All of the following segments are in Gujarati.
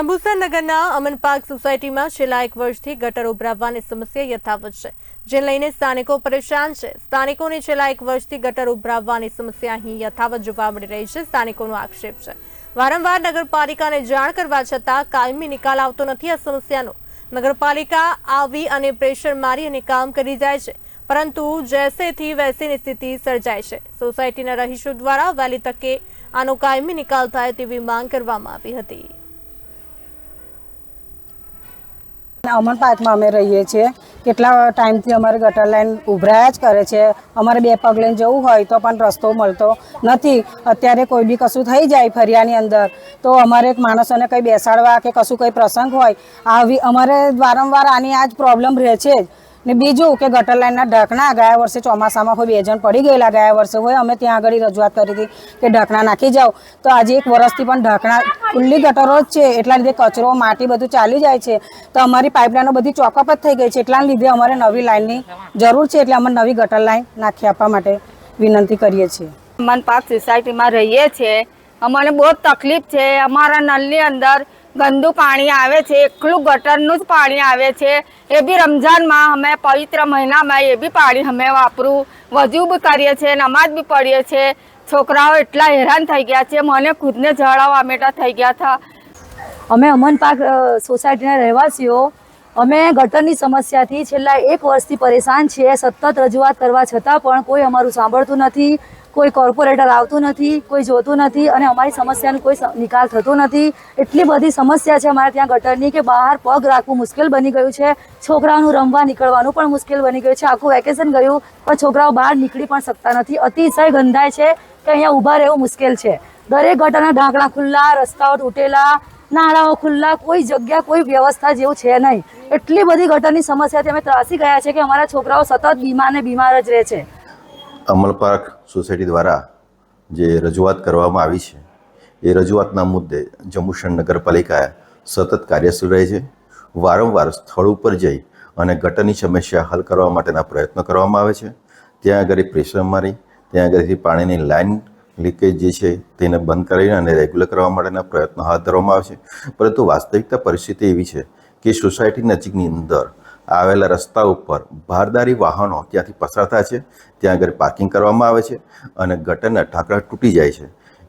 અંબુસર નગરના અમન પાર્ક સોસાયટીમાં છેલ્લા એક વર્ષથી ગટર ઉભરાવવાની સમસ્યા યથાવત છે જે લઈને સ્થાનિકો પરેશાન છે. સ્થાનિકોને છેલ્લા એક વર્ષથી ગટર ઉભરાવવાની સમસ્યા અહીં યથાવત જોવા મળી રહી છે, સ્થાનિકોનો આક્ષેપ છે. વારંવાર નગરપાલિકાને જાણ કરવા છતાં કાયમી નિકાલ આવતો નથી આ સમસ્યાનો. નગરપાલિકા આવી અને પ્રેશર મારી અને કામ કરી જાય છે, પરંતુ જેસેથી વેસેની સ્થિતિ સર્જાય છે. સોસાયટીના રહીશો દ્વારા વહેલી તકે આનો કાયમી નિકાલ થાય તેવી માંગ કરવામાં આવી હતી. અમન પાર્કમાં અમે રહીએ છીએ. કેટલા ટાઈમથી અમારે ગટર લાઈન ઉભરાયા જ કરે છે. અમારે બે પગ લઈને જવું હોય તો પણ રસ્તો મળતો નથી. અત્યારે કોઈ બી કશું થઈ જાય ફરિયાની અંદર, તો અમારે એક માણસોને કંઈ બેસાડવા કે કશું કંઈ પ્રસંગ હોય, આવી અમારે વારંવાર આની આ જ પ્રોબ્લેમ રહે છે જ. ને બીજું કે ગટર લાઇનના ઢાંકણા ગયા વર્ષે ચોમાસામાં કોઈ બે પડી ગયેલા ગયા વર્ષે હોય, અમે ત્યાં આગળ રજૂઆત કરી હતી કે ઢાંકણા નાખી જાઓ. તો આજે એક વર્ષથી પણ ઢાંકણા ખુલ્લી ગટરો જ છે, એટલા લીધે કચરો, માટી બધું ચાલી જાય છે. તો અમારી પાઇપલાઇનો બધી ચોકઅપ જ થઈ ગઈ છે, એટલા લીધે અમારે નવી લાઇનની જરૂર છે, એટલે અમે નવી ગટર લાઇન નાખી આપવા માટે વિનંતી કરીએ છીએ. અમન પાર્ક સોસાયટીમાં રહીએ છીએ. અમને બહુ તકલીફ છે, અમારા નલની અંદર ગંદુ પાણી આવે છે, એકલું ગટરનું જ પાણી આવે છે. એ બી રમઝાનમાં અમે પવિત્ર મહિનામાં એ બી પાણી અમે વાપરું વજુ બી કરીએ છીએ નમાજ બી પડીએ છીએ. છોકરાઓ એટલા હેરાન થઈ ગયા છે, મને ખુદને જળાવવા મેટા થઈ ગયા હતા અમે અમન પાક સોસાયટીના રહેવાસીઓ અમે ગટરની સમસ્યાથી છેલ્લા એક વર્ષથી પરેશાન છીએ, સતત રજૂઆત કરવા છતાં પણ કોઈ અમારું સાંભળતું નથી, કોઈ કોર્પોરેટર આવતું નથી, કોઈ જોતું નથી અને અમારી સમસ્યાનો કોઈ નિકાલ થતો નથી. એટલી બધી સમસ્યા છે અમારે ત્યાં ગટરની કે બહાર પગ રાખવું મુશ્કેલ બની ગયું છે. છોકરાઓનું રમવા નીકળવાનું પણ મુશ્કેલ બની ગયું છે. આખું વેકેશન ગયું, પણ છોકરાઓ બહાર નીકળી પણ શકતા નથી. અતિશય ગંધાય છે કે અહીંયા ઊભા રહેવું મુશ્કેલ છે. દરેક ગટરના ઢાંકણા ખુલ્લા, રસ્તાઓ તૂટેલા નાળાઓ ખુલ્લા, કોઈ જગ્યા, કોઈ વ્યવસ્થા જેવું છે નહીં. એટલી બધી ગટરની સમસ્યાથી અમે ત્રાસી ગયા છે કે અમારા છોકરાઓ સતત બીમાર ને બીમાર જ રહે છે. અમલ પાર્ક સોસાયટી દ્વારા જે રજૂઆત કરવામાં આવી છે, એ રજૂઆતના મુદ્દે જંબુસર નગરપાલિકા સતત કાર્યશીલ રહે છે. વારંવાર સ્થળ ઉપર જઈ અને ગટરની સમસ્યા હલ કરવા માટેના પ્રયત્નો કરવામાં આવે છે. ત્યાં આગળ પ્રેશર મારી ત્યાં આગળથી પાણીની લાઈન લીકેજ જે છે તેને બંધ કરીને અને રેગ્યુલર કરવા માટેના પ્રયત્નો હાથ ધરવામાં આવે છે પરંતુ વાસ્તવિકતા પરિસ્થિતિ એવી છે કે સોસાયટી નજીકની અંદર આવેલા રસ્તા ઉપર ભારદારી વાહનો ત્યાંથી પસાર થાય છે, ત્યાં આગળ પાર્કિંગ કરવામાં આવે છે અને ગટરના ઢાંકડા તૂટી જાય છે.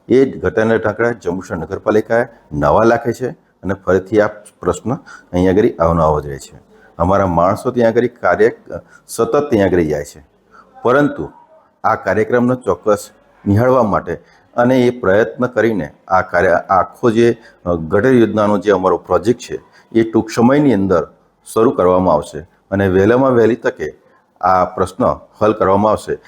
એ ગટરના ઢાંકડા જંબુસર નગરપાલિકાએ નવા લાખે છે અને ફરીથી આ પ્રશ્ન અહીંયા આગળ અવનવો જ રહે છે. અમારા માણસો ત્યાં આગળ કાર્ય સતત ત્યાં આગળ જાય છે. પરંતુ આ કાર્યક્રમનો ચોક્કસ નિહાળવા માટે. અને એ પ્રયત્ન કરીને આ કાર્ય, આખો જે ગટર યોજનાનો જે અમારો પ્રોજેક્ટ છે, એ ટૂંક સમયની અંદર શરૂ કરવામાં આવશે. અને વહેલામાં વહેલી તકે આ પ્રશ્ન હલ કરવામાં આવશે.